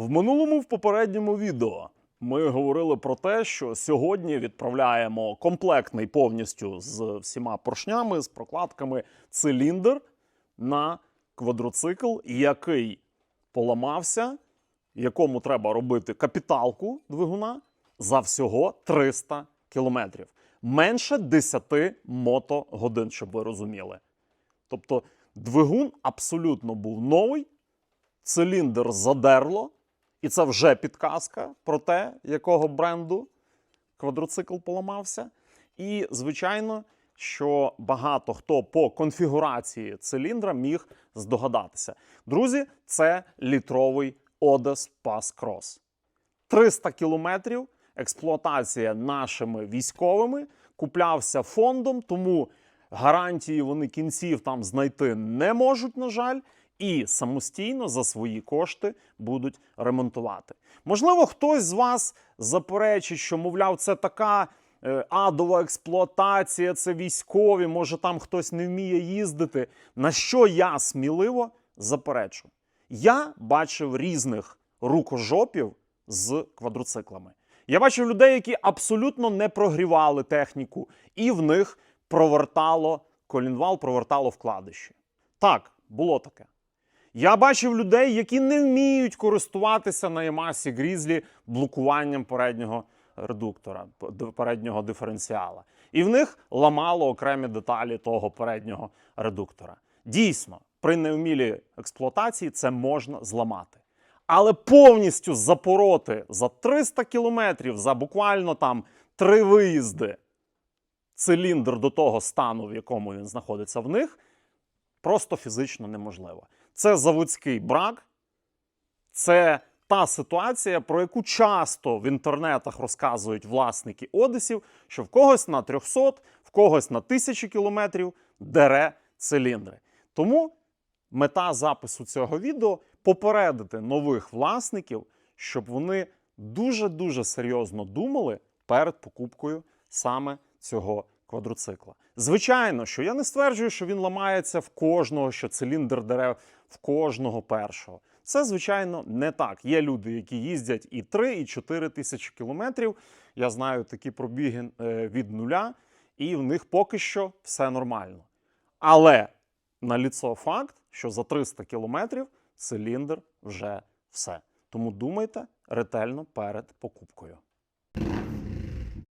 В минулому в попередньому відео ми говорили про те, що сьогодні відправляємо комплектний повністю з всіма поршнями, з прокладками циліндр на квадроцикл, який поламався, якому треба робити капіталку двигуна за всього 300 кілометрів. Менше 10 мотогодин, щоб ви розуміли. Тобто двигун абсолютно був новий, циліндр задерло, і це вже підказка про те, якого бренду квадроцикл поламався. І, звичайно, що багато хто по конфігурації циліндра міг здогадатися. Друзі, це літровий Odes Pass Cross. 300 кілометрів експлуатація нашими військовими куплявся фондом, тому гарантії вони кінців там знайти не можуть, на жаль, і самостійно за свої кошти будуть ремонтувати. Можливо, хтось з вас заперечить, що, мовляв, це така е, адова експлуатація, це військові, може там хтось не вміє їздити. На що я сміливо заперечу? Я бачив різних рукожопів з квадроциклами. Я бачив людей, які абсолютно не прогрівали техніку, і в них провертало колінвал, провертало вкладиші. Так, було таке. Я бачив людей, які не вміють користуватися на Ямасі Грізлі блокуванням переднього редуктора, переднього диференціала. І в них ламало окремі деталі того переднього редуктора. Дійсно, при невмілій експлуатації це можна зламати. Але повністю запороти за 300 кілометрів, за буквально там три виїзди циліндр до того стану, в якому він знаходиться в них, просто фізично неможливо. Це заводський брак, це та ситуація, про яку часто в інтернетах розказують власники Одесів, що в когось на 300, в когось на 1000 кілометрів дере циліндри. Тому мета запису цього відео попередити нових власників, щоб вони дуже-дуже серйозно думали перед покупкою саме цього квадроцикла. Звичайно, що я не стверджую, що він ламається в кожного, що циліндр дерев в кожного першого. Це, звичайно, не так. Є люди, які їздять і 3, і 4 тисячі кілометрів. Я знаю такі пробіги е, від нуля, і в них поки що все нормально. Але наліцо факт, що за 300 кілометрів циліндр вже все. Тому думайте ретельно перед покупкою.